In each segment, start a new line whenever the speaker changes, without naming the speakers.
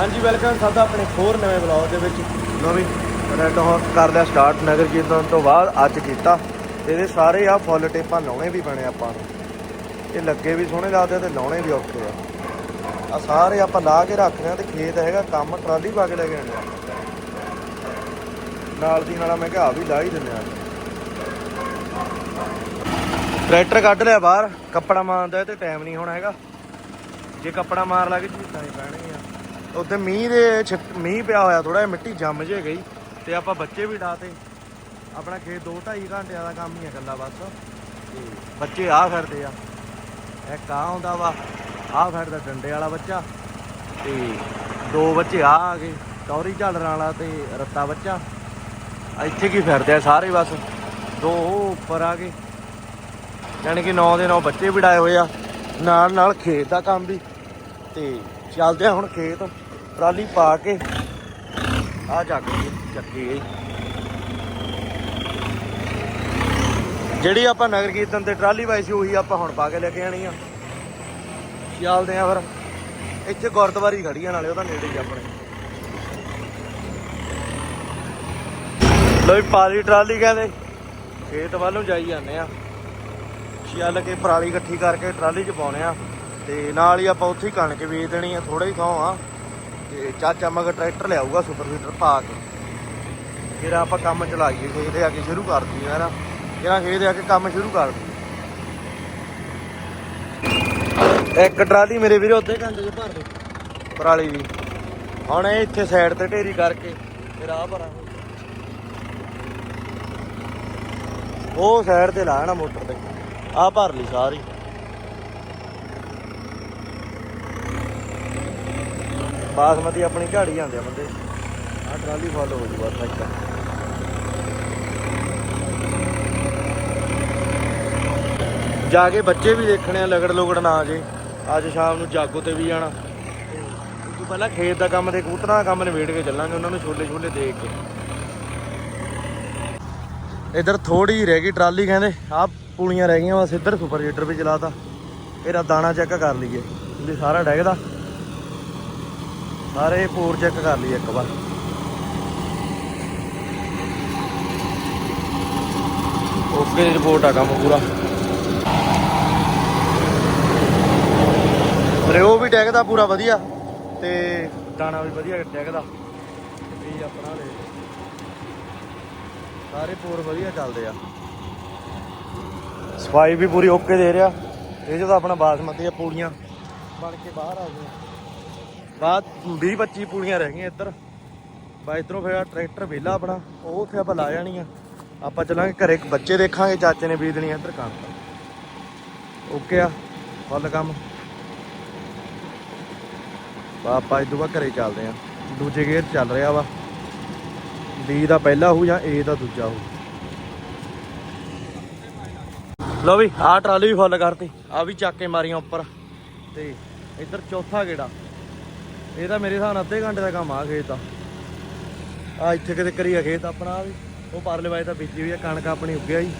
ਹਾਂਜੀ ਵੈਲਕਮ ਸਾਡਾ ਆਪਣੇ ਹੋਰ ਨਵੇਂ ਵਲੌਗ ਦੇ ਵਿੱਚ। ਲੋ ਵੀ ਰੈਡ ਹਾਰਸ ਕਰ ਲਿਆ ਸਟਾਰਟ ਨਗਰ ਕੀਰਤਨ ਤੋਂ ਬਾਅਦ ਅੱਜ ਕੀਤਾ। ਇਹਦੇ ਸਾਰੇ ਆ ਫੁੱਲ ਟੇਪਾਂ ਲਾਉਣੇ ਵੀ ਬਣੇ ਆਪਾਂ ਨੂੰ। ਇਹ ਲੱਗੇ ਵੀ ਸੋਹਣੇ ਲੱਗਦੇ ਤੇ ਲਾਉਣੇ ਵੀ ਔਖੇ ਆ। ਆ ਸਾਰੇ ਆਪਾਂ ਲਾ ਕੇ ਰੱਖਦੇ ਆ ਤੇ ਖੇਤ ਹੈਗਾ, ਕੰਮ ਟਰਾਲੀ ਪਾ ਕੇ ਲੈ ਕੇ ਆਣੇ ਆ। ਨਾਲ ਦੀ ਨਾਲ ਮੈਂ ਕਿਹਾ ਆ ਵੀ ਲਾ ਹੀ ਦਿੰਦੇ ਆ। ਟਰੈਕਟਰ ਕੱਢ ਲਿਆ ਬਾਹਰ, ਕੱਪੜਾ ਮਾਰਦਾ ਤੇ ਟਾਈਮ ਨਹੀਂ ਹੋਣਾ ਹੈਗਾ। ਜੇ ਕੱਪੜਾ ਮਾਰ ਲਾ ਕੇ ਝੀਟਾਂ ਹੀ ਪੈਣਗੀਆਂ ਉੱਥੇ ਮੀਂਹ ਦੇ ਛਿੱਟ- ਮੀਂਹ ਪਿਆ ਹੋਇਆ ਥੋੜਾ ਜਿਹਾ, ਮਿੱਟੀ ਜੰਮ ਜੇ ਗਈ। ਤੇ ਆਪਾਂ ਬੱਚੇ ਵੀ ਡਾਤੇ ਆਪਣਾ ਖੇਤ 2 2.5 ਘੰਟਿਆਂ ਦਾ ਕੰਮ ਹੀ ਹੈ ਇਕੱਲਾ ਬਸ। ਤੇ ਬੱਚੇ ਆ ਫਿਰਦੇ ਆ। ਇੱਕ ਆ ਹੁੰਦਾ ਵਾ। ਆ ਫਿਰਦਾ ਡੰਡੇ ਵਾਲਾ ਬੱਚਾ। ਤੇ ਦੋ ਬੱਚੇ ਆ ਆ ਗਏ। ਟੌਰੀ ਝਾਲਣ ਵਾਲਾ ਤੇ ਰੱਤਾ ਬੱਚਾ। ਇੱਥੇ ਕੀ ਫਿਰਦੇ ਆ ਸਾਰੇ ਬਸ। ਦੋ ਉਹ ਉੱਪਰ ਆ ਗਏ। ਯਾਨੀ ਕਿ 9 ਦੇ 9 ਬੱਚੇ ਵੀ ਡਾਏ ਹੋਏ ਆ। ਨਾਲ ਨਾਲ ਖੇਤ ਦਾ ਕੰਮ ਵੀ। ਤੇ ਚੱਲਦੇ ਆ ਹੁਣ ਖੇਤ, ਟਰਾਲੀ ਪਾ ਕੇ। ਆ ਜਾ ਕੇ ਚੱਕੀ ਗਈ ਜਿਹੜੀ ਆਪਾਂ ਨਗਰ ਕੀਰਤਨ ਤੇ ਟਰਾਲੀ ਪਾਈ ਸੀ, ਉਹੀ ਆਪਾਂ ਹੁਣ ਪਾ ਕੇ ਲੈ ਕੇ ਆਣੀ ਆ। ਚੱਲਦੇ ਆ ਫਿਰ। ਇੱਥੇ ਗੁਰਦੁਆਰੀ ਖੜੀ ਆ, ਨਾਲੇ ਉਹਦਾ ਨੇੜੇ ਹੀ ਆਪਣੇ। ਲੋ ਪਾਲੀ ਟਰਾਲੀ ਕਹਿੰਦੇ। ਖੇਤ ਵੱਲੋਂ ਜਾਈ ਜਾਂਦੇ ਆ। ਚੱਲ ਕੇ ਪਰਾਲੀ ਇਕੱਠੀ ਕਰਕੇ ਟਰਾਲੀ 'ਚ ਪਾਉਣੇ ਆ। ਤੇ ਨਾਲ ਹੀ ਆਪਾਂ ਉੱਥੇ ਹੀ ਕਣਕ ਵੇਚ ਦੇਣੀ ਆ ਥੋੜਾ ਹੀ ਥਾਂ ਆ। ਤੇ ਚਾਚਾ ਮਗਰ ਟਰੈਕਟਰ ਲਿਆਊਗਾ ਸੁਪਰ ਸੀਡਰ ਪਾ ਕੇ। ਫਿਰ ਆਪਾਂ ਕੰਮ ਚਲਾਈਏ, ਖੇਤ ਆ ਕੇ ਸ਼ੁਰੂ ਕਰ ਦਈਏ ਯਾਰ ਜਿਹੜਾ ਖੇਤ ਆ ਕੇ ਕੰਮ ਸ਼ੁਰੂ ਕਰ ਦਈਏ ਇੱਕ ਟਰਾਲੀ ਮੇਰੇ ਵੀਰੇ ਉੱਥੇ ਘੰਟੇ 'ਚ ਭਰ ਦੇ ਪਰਾਲੀ ਦੀ। ਹੁਣ ਇਹ ਇੱਥੇ ਸਾਈਡ ਤੇ ਢੇਰੀ ਕਰਕੇ ਫਿਰ ਆ ਭਰਾਂ। ਉਹ ਸਾਈਡ ਤੇ ਲਾਣਾ ਮੋਟਰ ਤੇ। ਆ ਭਰ ਲਈ ਸਾਰੀ। ਬਾਸਮਤੀ ਆਪਣੀ ਝਾੜੀ ਜਾਂਦੇ ਆ ਬੰਦੇ ਆ ਟਰਾਲੀ ਫੁੱਲ ਹੋ ਜੂਗਾ ਸਾਈਕਲ ਜਾ ਕੇ ਬੱਚੇ ਵੀ ਦੇਖਣੇ ਆ, ਲਗੜ ਲੁਗੜ ਨਾ ਆ ਜੇ। ਅੱਜ ਸ਼ਾਮ ਨੂੰ ਜਾਗੋ ਤੇ ਵੀ ਜਾਣਾ। ਉਸ ਤੋਂ ਪਹਿਲਾਂ ਖੇਤ ਦਾ ਕੰਮ ਤੇ ਕਬੂਤਰਾਂ ਦਾ ਕੰਮ ਨਿਬੇੜ ਕੇ ਚੱਲਾਂਗੇ, ਉਹਨਾਂ ਨੂੰ ਛੋਲੇ ਛੋਲੇ ਦੇਖ ਕੇ। ਇਧਰ ਥੋੜੀ ਰਹਿ ਗਈ ਟਰਾਲੀ, ਕਹਿੰਦੇ ਆਹ ਪੁਲੀਆਂ ਰਹਿ ਗਈਆਂ, ਬਸ ਇੱਧਰ ਸੁਪਰ ਹੀਟਰ ਵੀ ਚਲਾਤਾ। ਇਹਦਾ ਦਾਣਾ ਚੈੱਕ ਕਰ ਲਈਏ, ਵੀ ਸਾਰਾ ਡੈਗਦਾ। ਸਾਰੇ ਪੂਰ ਚੈੱਕ ਕਰ ਲਈਏ ਇੱਕ ਵਾਰ। ਓਕੇ ਰਿਪੋਰਟ ਆ ਕੰਮ ਪੂਰਾ। ਰਿਓ ਵੀ ਡੈਗਦਾ ਪੂਰਾ ਵਧੀਆ ਤੇ ਦਾਣਾ ਵੀ ਵਧੀਆ ਡੈਗਦਾ ਵੀ ਆਪਣਾ ਲੈ ਸਾਰੇ ਪੂਰ ਵਧੀਆ ਚੱਲਦੇ ਆ। ਸਫ਼ਾਈ ਵੀ ਪੂਰੀ ਓਕੇ ਦੇ ਰਿਹਾ। ਇਹ ਜਦੋਂ ਆਪਣਾ ਬਾਸਮਤੀ ਆ ਪੂੜੀਆਂ ਬਣ ਕੇ ਬਾਹਰ ਆ ਗਈਆਂ। ਬਾਅਦ 20 25 ਪੂੜੀਆਂ ਰਹਿ ਗਈਆਂ ਇੱਧਰ। ਬਾ ਇਧਰੋਂ ਫਿਰ ਟਰੈਕਟਰ ਵਿਹਲਾ ਆਪਣਾ, ਉਹ ਉੱਥੇ ਆਪਾਂ ਲਾ ਜਾਣੀਆਂ ਆਪਾਂ ਚੱਲਾਂਗੇ ਘਰੇ, ਇੱਕ ਬੱਚੇ ਦੇਖਾਂਗੇ, ਚਾਚੇ ਨੇ ਬੀਜ ਦੇਣੀ ਇੱਧਰ ਕਣਕ ਓਕੇ ਆ, ਫੁੱਲ ਕੰਮ। ਬਾ ਆਪਾਂ ਇਦੋਂ ਬਾਅਦ ਘਰੇ ਚੱਲਦੇ ਆ। ਦੂਜੇ ਗੇਅਰ ਚੱਲ ਰਿਹਾ ਵਾ। ਬੀ ਦਾ ਪਹਿਲਾ ਹੋ ਜਾਂ ਏ ਦਾ ਦੂਜਾ ਹੋਊ ਲੋ ਵੀ, ਆਹ ਟਰਾਲੀ ਵੀ ਫੁੱਲ ਕਰਤੀ। ਆ ਵੀ ਚੱਕ ਕੇ ਮਾਰੀਆਂ ਉੱਪਰ। ਤੇ ਇੱਧਰ ਚੌਥਾ ਗੇੜਾ। ਇਹ ਤਾਂ ਮੇਰੇ ਹਿਸਾਬ ਨਾਲ ਅੱਧੇ ਘੰਟੇ ਦਾ ਕੰਮ ਆ ਖੇਤ ਦਾ। ਆ ਇੱਥੇ ਕਿਤੇ ਕਰੀਆ ਖੇਤ ਆਪਣਾ ਵੀ। ਉਹ ਪਰਲੇ ਵਾਏ ਤਾਂ ਬੀਜੀ ਹੋਈ ਆ, ਕਣਕ ਆਪਣੀ ਉੱਗਿਆ ਜੀ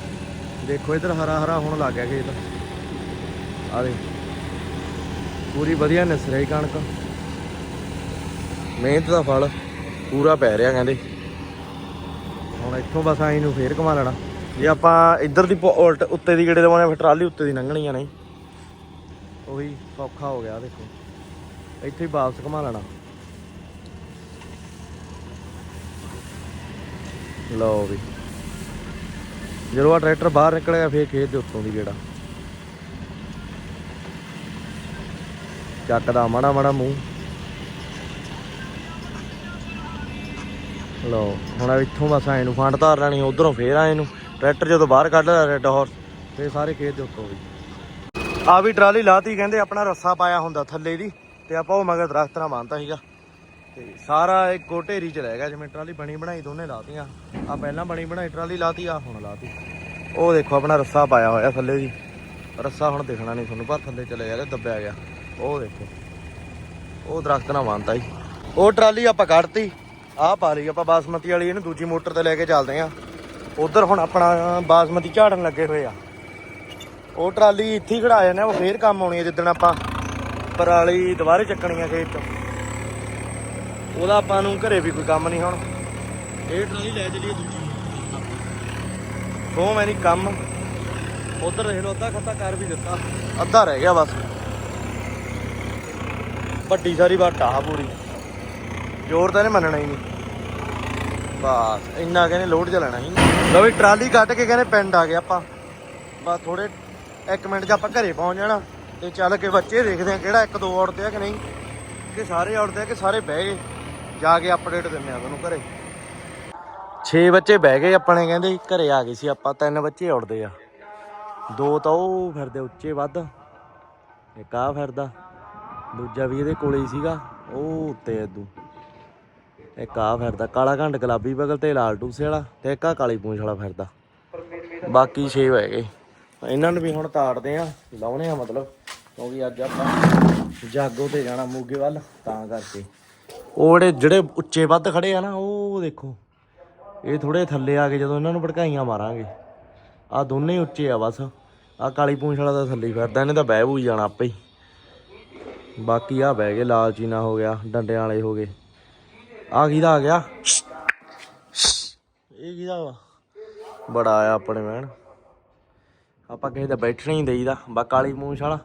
ਦੇਖੋ ਇੱਧਰ ਹਰਾ ਹਰਾ ਹੋਣ ਲੱਗ ਗਿਆ ਖੇਤ। ਆ ਦੇ ਪੂਰੀ ਵਧੀਆ ਨਿਸਰਿਆ ਹੀ ਕਣਕ। ਮਿਹਨਤ ਦਾ ਫਲ ਪੂਰਾ ਪੈ ਰਿਹਾ ਕਹਿੰਦੇ। ਹੁਣ ਇੱਥੋਂ ਬਸ ਆਈ ਨੂੰ ਫੇਰ ਕਮਾ ਲੈਣਾ। ਜੇ ਆਪਾਂ ਇੱਧਰ ਦੀ ਉਲਟ ਉੱਤੇ ਦੀ ਗੇੜੇ ਦਵਾਉਣੇ ਫਿਰ ਟਰਾਲੀ ਉੱਤੇ ਦੀ ਲੰਘਣੀਆਂ ਨਹੀਂ? ਉਹੀ ਸੌਖਾ ਹੋ ਗਿਆ, ਦੇਖੋ। ਇੱਥੇ ਹੀ ਵਾਪਸ ਘੁਮਾ ਲੈਣਾ। ਲਓ ਵੀ। ਜਦੋਂ ਆ ਟਰੈਕਟਰ ਬਾਹਰ ਨਿਕਲਿਆ ਫੇਰ ਖੇਤ ਦੇ ਉੱਤੋਂ ਦੀ ਗੇੜਾ। ਚੱਕਦਾ ਮਾੜਾ ਮਾੜਾ ਮੂੰਹ। ਲਓ, ਹੁਣ ਇੱਥੋਂ ਬਸ ਆਏ ਨੂੰ, ਫੰਡ ਧਾਰ ਲੈਣੀ, ਉਧਰੋਂ ਫੇਰ ਆਏ ਨੂੰ। ਟਰੈਕਟਰ ਜਦੋਂ ਬਾਹਰ ਕੱਢ ਲਿਆ ਰੈੱਡ ਹਾਰਸ ਤੇ ਸਾਰੇ ਖੇਤ ਦੇ ਉੱਤੋਂ ਵੀ ਆ ਵੀ ਟਰਾਲੀ ਲਾਤੀ, ਕਹਿੰਦੇ ਆਪਣਾ ਰੱਸਾ ਪਾਇਆ ਹੁੰਦਾ ਥੱਲੇ ਦੀ। ਤੇ ਆਪਾਂ ਉਹ ਮਗਰ ਦਰਖਤ ਨਾਲ ਬੰਨਤਾ ਸੀਗਾ। ਤੇ ਸਾਰਾ ਇੱਕੋ ਢੇਰੀ ਚ ਰਹਿ ਗਿਆ, ਜਿਵੇਂ ਟਰਾਲੀ ਬਣੀ ਬਣਾਈ ਦੋਨੇ ਲਾਤੀਆਂ। ਆ ਪਹਿਲਾਂ ਬਣੀ ਬਣਾਈ ਟਰਾਲੀ ਲਾਤੀ ਆ ਹੁਣ ਲਾਤੀ। ਉਹ ਦੇਖੋ ਆਪਣਾ ਰੱਸਾ ਪਾਇਆ ਹੋਇਆ ਥੱਲੇ ਜੀ। ਰੱਸਾ ਹੁਣ ਦਿਖਣਾ ਨਹੀਂ ਤੁਹਾਨੂੰ, ਪਰ ਥੱਲੇ ਚਲੇ ਜਾ ਦੱਬਿਆ ਗਿਆ। ਉਹ ਦੇਖੋ। ਉਹ ਦਰਖਤ ਨਾਲ ਬੰਨਤਾ ਜੀ। ਉਹ ਟਰਾਲੀ ਆਪਾਂ ਕੱਢਤੀ, ਆਹ ਪਾ ਲਈ ਆਪਾਂ ਬਾਸਮਤੀ ਵਾਲੀ, ਇਹਨੂੰ ਦੂਜੀ ਮੋਟਰ ਤੇ ਲੈ ਕੇ ਚੱਲਦੇ ਆਂ। ਉਧਰ ਹੁਣ ਆਪਣਾ ਬਾਸਮਤੀ ਝਾੜਨ ਲੱਗੇ ਹੋਏ ਆ। ਉਹ ਟਰਾਲੀ ਇੱਥੇ ਹੀ ਖੜਾ ਜਾਂਦੇ ਆ ਉਹ ਫੇਰ ਕੰਮ ਆਉਣੀ ਹੈ ਜਿੱਦਣ ਆਪਾਂ ਪਰਾਲੀ ਦੁਬਾਰੇ ਚੱਕਣੀ ਆ ਖੇਤ। ਚੋਂ ਉਹਦਾ ਆਪਾਂ ਨੂੰ ਘਰੇ ਵੀ ਕੋਈ ਕੰਮ ਨਹੀਂ ਹੁਣ। ਇਹ ਟਰਾਲੀ ਲੈ ਚਲੀਏ ਦੂਜੀ। ਦੋ ਮੈਨੀ ਕੰਮ। ਉਧਰ ਦੇਖ ਲਓ ਅੱਧਾ ਖੱਤਾ ਕਰ ਵੀ ਦਿੱਤਾ। ਅੱਧਾ ਰਹਿ ਗਿਆ ਬਸ। ਵੱਡੀ ਸਾਰੀ ਬਾਤ ਆਹ ਪੂਰੀ। ਜ਼ੋਰ ਤਾਂ ਇਹਨੇ ਮੰਨਣਾ ਹੀ ਨਹੀਂ। ਬਸ ਇੰਨਾ ਕਹਿੰਦੇ ਲੋਡ ਚ ਲੈਣਾ ਸੀ। ਲਓ ਵੀ ਟਰਾਲੀ ਕੱਢ ਕੇ ਕਹਿੰਦੇ ਪਿੰਡ ਆ ਗਏ ਆਪਾਂ। ਬਸ ਥੋੜੇ 1 ਮਿੰਟ 'ਚ ਆਪਾਂ ਘਰੇ ਪਹੁੰਚ ਜਾਣਾ। ਤੇ ਚੱਲ ਕੇ ਬੱਚੇ ਦੇਖਦੇ ਆ ਕਿਹੜਾ ਇੱਕ ਦੋ ਔੜਦੇ ਆ ਕਿ ਨਹੀਂ, ਕਿ ਸਾਰੇ ਔੜਦੇ ਆ ਕਿ ਸਾਰੇ ਬਹਿ ਗਏ, ਜਾ ਕੇ ਅਪਡੇਟ ਦਿੰਦੇ ਆ ਤੁਹਾਨੂੰ ਘਰੇ। 6 ਬੱਚੇ ਬਹਿ ਗਏ ਆਪਣੇ, ਕਹਿੰਦੇ ਘਰੇ ਆ ਗਏ ਸੀ ਆਪਾਂ, ਤਿੰਨ ਬੱਚੇ ਔੜਦੇ ਆ। ਦੋ ਤਾਂ ਉਹ ਫਿਰਦੇ ਉੱਚੇ ਵੱਧ, ਇੱਕ ਆ ਫਿਰਦਾ, ਦੂਜਾ ਵੀ ਇਹਦੇ ਕੋਲੇ ਹੀ ਸੀਗਾ, ਉਹ ਉੱਤੇ ਇਦੂ। ਇੱਕ ਆ ਫਿਰਦਾ, ਕਾਲਾ ਘੰਡ ਗੁਲਾਬੀ ਬਗਲ ਤੇ ਲਾਲ ਟੂਸੇ ਵਾਲਾ ਤੇ ਇੱਕ ਆ ਕਾਲੀ ਪੂੰਛ ਵਾਲਾ ਫਿਰਦਾ। ਬਾਕੀ 6 ਹੋਏ ਗਏ। ਇਹਨਾਂ ਨੂੰ ਵੀ ਹੁਣ ਤਾੜਦੇ ਆ, ਲਾਉਣੇ ਆ ਮਤਲਬ। ਕਿਉਂਕਿ ਅੱਜ ਆਪਾਂ ਜਾਗੋ ਤੇ ਜਾਣਾ ਮੋਗੇ ਵੱਲ, ਤਾਂ ਕਰਕੇ। ਉਹ ਜਿਹੜੇ ਜਿਹੜੇ ਉੱਚੇ ਵੱਧ ਖੜੇ ਆ ਨਾ, ਉਹ ਦੇਖੋ। ਇਹ ਥੋੜੇ ਥੱਲੇ ਆ ਕੇ ਜਦੋਂ ਇਹਨਾਂ ਨੂੰ ਭੜਕਾਈਆਂ ਮਾਰਾਂਗੇ। ਆ ਦੋਨੇ ਉੱਚੇ ਆ ਬਸ। ਆ ਕਾਲੀ ਪੂੰਛ ਵਾਲਾ ਤਾਂ ਥੱਲੇ ਫਿਰਦਾ, ਇਹਨੇ ਤਾਂ ਬਹਿ ਬੂ ਜਾਣਾ ਆਪੇ ਹੀ। ਬਾਕੀ ਆ ਬਹਿ ਗਏ, ਲਾਲ ਚੀਨਾ ਹੋ ਗਿਆ, ਡੰਡਿਆਂ ਵਾਲੇ ਹੋ ਗਏ। ਆ ਕਿਹਦਾ ਆ ਗਿਆ? ਇਹ ਕਿਹਦਾ ਵਾ? ਬੜਾ ਆਇਆ ਆਪਣੇ ਮੈਨ ਆਪਾਂ ਕਿਸੇ ਦਾ ਬੈਠਣਾ ਹੀ ਦੇਈਦਾ। ਬਾ ਕਾਲੀ ਮੂੰਛ ਵਾਲਾ।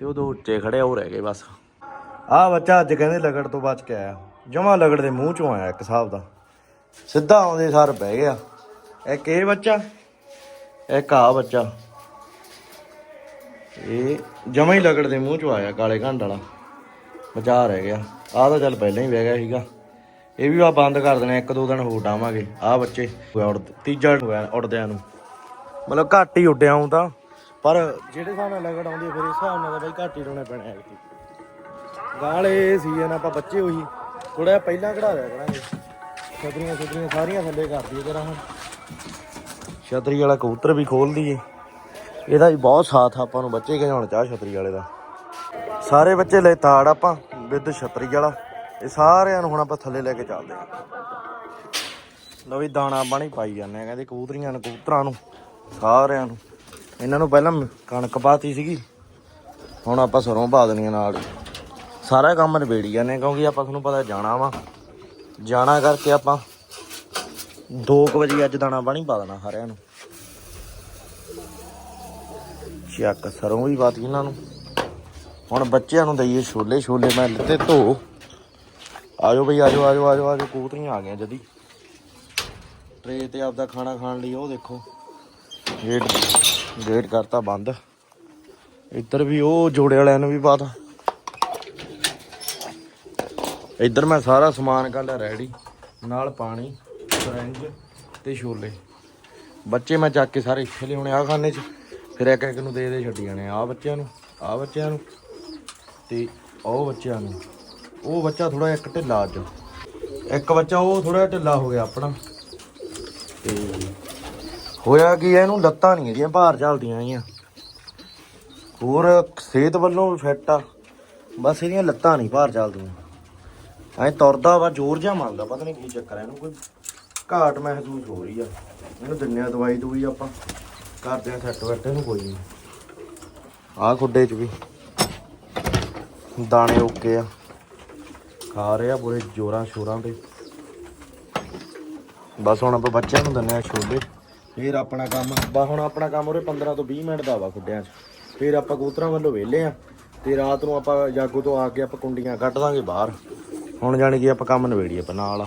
ਤੇ ਉਹ ਦੋ ਉੱਚੇ ਖੜੇ ਆ, ਉਹ ਰਹਿ ਗਏ ਬਸ। ਆ ਬੱਚਾ ਅੱਜ ਕਹਿੰਦੇ ਲਗੜ ਤੋਂ ਬਚ ਕੇ ਆਇਆ। ਜਮਾ ਲਗੜ ਦੇ ਮੂੰਹ ਚੋਂ ਆਇਆ ਇੱਕ ਹਿਸਾਬ ਦਾ। ਸਿੱਧਾ ਆਉਂਦੇ ਸਾਰ ਬਹਿ ਗਿਆ। ਇੱਕ ਇਹ ਬੱਚਾ ਇੱਕ ਆ ਬੱਚਾ। ਇਹ ਜਮਾ ਹੀ ਲਗੜ ਦੇ ਮੂੰਹ ਚੋਂ ਆਇਆ ਕਾਲੇ ਘੰਡ ਵਾਲਾ। ਬਚਾ ਰਹਿ ਗਿਆ। ਆਹ ਤਾਂ ਚੱਲ ਪਹਿਲਾਂ ਹੀ ਬਹਿ ਗਿਆ ਸੀਗਾ। ਇਹ ਵੀ ਆ ਬੰਦ ਕਰ ਦੇਣਾ ਇੱਕ ਦੋ ਦਿਨ ਹੋਰ ਡਾਵਾਂਗੇ। ਆਹ ਬੱਚੇ ਉੜ ਤੀਜਾ ਹੋਇਆ ਉੜਦਿਆਂ ਨੂੰ। ਮਤਲਬ ਘੱਟ ਹੀ ਉੱਡਿਆ ਹੂੰ ਤਾਂ। ਪਰ ਜਿਹੜੇ ਹਿਸਾਬ ਨਾਲ ਲਗੜ ਆਉਂਦੀ ਹੈ, ਫਿਰ ਇਸ ਹਿਸਾਬ ਨਾਲ ਤਾਂ ਬਈ ਘੱਟ ਹੀ ਰੋਣੇ ਪੈਣੇ ਹੈ ਗਾਲੇ ਸੀਜ਼ਨ ਆਪਾਂ ਬੱਚੇ ਹੋਈ ਥੋੜਾ ਪਹਿਲਾਂ ਕਢਾ ਦਿਆ ਕਰਾਂਗੇ। ਛਤਰੀਆਂ ਛਤਰੀਆਂ ਸਾਰੀਆਂ ਥੱਲੇ ਕਰ ਦਈਏ ਜਰਾ ਹੁਣ। ਛਤਰੀ ਵਾਲਾ ਕਬੂਤਰ ਵੀ ਖੋਲ ਦਈਏ। ਇਹਦਾ ਵੀ ਬਹੁਤ ਸਾਥ ਆਪਾਂ ਨੂੰ ਬੱਚੇ ਕਹਿੰਦੇ ਹੁਣ ਚਾਹ ਛਤਰੀ ਵਾਲੇ ਦਾ। ਸਾਰੇ ਬੱਚੇ ਲੈ ਤਾੜ ਆਪਾਂ ਵਿਦ ਛਤਰੀ ਵਾਲਾ। ਇਹ ਸਾਰਿਆਂ ਨੂੰ ਹੁਣ ਆਪਾਂ ਥੱਲੇ ਲੈ ਕੇ ਚੱਲਦੇ ਆ। ਲਓ ਵੀ ਦਾਣਾ ਪਾਣੀ ਪਾਈ ਜਾਂਦੇ ਆ ਕਹਿੰਦੇ ਕਬੂਤਰੀਆਂ ਨੂੰ ਕਬੂਤਰਾਂ ਨੂੰ ਸਾਰਿਆਂ ਨੂੰ। ਇਹਨਾਂ ਨੂੰ ਪਹਿਲਾਂ ਕਣਕ ਪਾਤੀ ਸੀਗੀ। ਹੁਣ ਆਪਾਂ ਸਰੋਂ ਪਾ ਦੇਣੀਆਂ ਨਾਲ। ਸਾਰਾ ਕੰਮ ਨਿਬੇੜੀ ਜਾਂਦੇ ਆ, ਕਿਉਂਕਿ ਆਪਾਂ ਤੁਹਾਨੂੰ ਪਤਾ ਜਾਣਾ ਵਾ। ਜਾਣਾ ਕਰਕੇ ਆਪਾਂ 2 ਵਜੇ ਅੱਜ ਦਾਣਾ ਪਾਣੀ ਪਾ ਦੇਣਾ ਸਾਰਿਆਂ ਨੂੰ। ਚੱਕ ਸਰੋਂ ਵੀ ਪਾਤੀ ਇਹਨਾਂ ਨੂੰ। ਹੁਣ ਬੱਚਿਆਂ ਨੂੰ ਦਈਏ ਛੋਲੇ ਛੋਲੇ ਮੈਂ ਲਿੱਤੇ ਧੋ। ਆਜੋ ਬਈ, ਆਜੋ ਆਜੋ ਆਜੋ ਆਜੋ ਕਬੂਤਰੀਆਂ ਆ ਗਈਆਂ ਜਦੀ। ਟਰੇ ਤੇ ਆਪਦਾ ਖਾਣਾ ਖਾਣ ਲਈ, ਉਹ ਦੇਖੋ। ਗੇਟ ਗੇਟ ਕਰਤਾ ਬੰਦ। ਇੱਧਰ ਵੀ ਉਹ ਜੋੜੇ ਵਾਲਿਆਂ ਨੂੰ ਵੀ ਪਾਤਾ। ਇੱਧਰ ਮੈਂ ਸਾਰਾ ਸਮਾਨ ਕਰ ਰੈਡੀ। ਨਾਲ ਪਾਣੀ ਸਰੰਜ ਤੇ ਛੋਲੇ। ਬੱਚੇ ਮੈਂ ਚੱਕ ਕੇ ਸਾਰੇ ਇੱਥੇ ਲਿਆਉਣੇ ਆ ਖਾਨੇ 'ਚ। ਫਿਰ ਇੱਕ ਇੱਕ ਨੂੰ ਦੇ ਦੇ ਛੱਡੀ ਜਾਣੇ ਆ ਬੱਚਿਆਂ ਨੂੰ ਆ ਬੱਚਿਆਂ ਨੂੰ ਤੇ ਉਹ ਬੱਚਿਆਂ ਨੂੰ। ਉਹ ਬੱਚਾ ਥੋੜਾ ਇੱਕ ਢਿੱਲਾ ਅੱਜ। ਇੱਕ ਬੱਚਾ ਉਹ ਥੋੜਾ ਢਿੱਲਾ ਹੋ ਗਿਆ ਆਪਣਾ। ਤੇ ਹੋਇਆ ਕੀ ਆ, ਇਹਨੂੰ ਲੱਤਾਂ ਨਹੀਂ ਇਹਦੀਆਂ ਭਾਰ ਚੱਲਦੀਆਂ ਆਈਆਂ। ਹੋਰ ਸਿਹਤ ਵੱਲੋਂ ਫਿੱਟ ਆ। ਬਸ ਇਹਦੀਆਂ ਲੱਤਾਂ ਨਹੀਂ ਭਾਰ ਚੱਲਦੀਆਂ। ਐ ਤੁਰਦਾ ਵਾ ਜ਼ੋਰ ਜਿਹਾ ਮੰਨਦਾ ਪਤਾ ਨਹੀਂ ਕੀ ਚੱਕਰ ਹੈ ਇਹਨੂੰ ਕੋਈ ਘਾਟ ਮਹਿਸੂਸ ਹੋ ਰਹੀ ਆ। ਇਹਨੂੰ ਦਿੰਨੇ ਆ ਦਵਾਈ ਦੂਈ ਆਪਾਂ ਕਰਦੇ ਆ ਸੈੱਟ ਵੈਟ ਇਹਨੂੰ ਕੋਈ ਨਹੀਂ ਆਹ ਖੁੱਡੇ 'ਚ ਵੀ। ਦਾਣੇ ਓਕੇ ਆ। ਖਾ ਰਹੇ ਆ ਪੂਰੇ ਜੋਰਾਂ ਸ਼ੋਰਾਂ ਤੇ। ਬਸ ਹੁਣ ਆਪਾਂ ਬੱਚਿਆਂ ਨੂੰ ਦਿੰਨੇ ਆ ਛੋਲੇ। ਫਿਰ ਆਪਣਾ ਕੰਮ ਬਾ ਹੁਣ ਆਪਣਾ ਕੰਮ ਉਰੇ 15 ਤੋਂ 20 ਮਿੰਟ ਦਾ ਵਾ ਖੁੱਡਿਆਂ 'ਚ। ਫਿਰ ਆਪਾਂ ਕਬੂਤਰਾਂ ਵੱਲੋਂ ਵਿਹਲੇ ਆ ਤੇ ਰਾਤ ਨੂੰ ਆਪਾਂ ਜਾਗੋ ਤੋਂ ਆ ਕੇ ਆਪਾਂ ਕੁੰਡੀਆਂ ਕੱਢ ਦਾਂਗੇ ਬਾਹਰ। ਹੁਣ ਜਾਣੀ ਕਿ ਆਪਾਂ ਕੰਮ ਨਵੇੜੀ ਆਪਾਂ ਨਾਲ।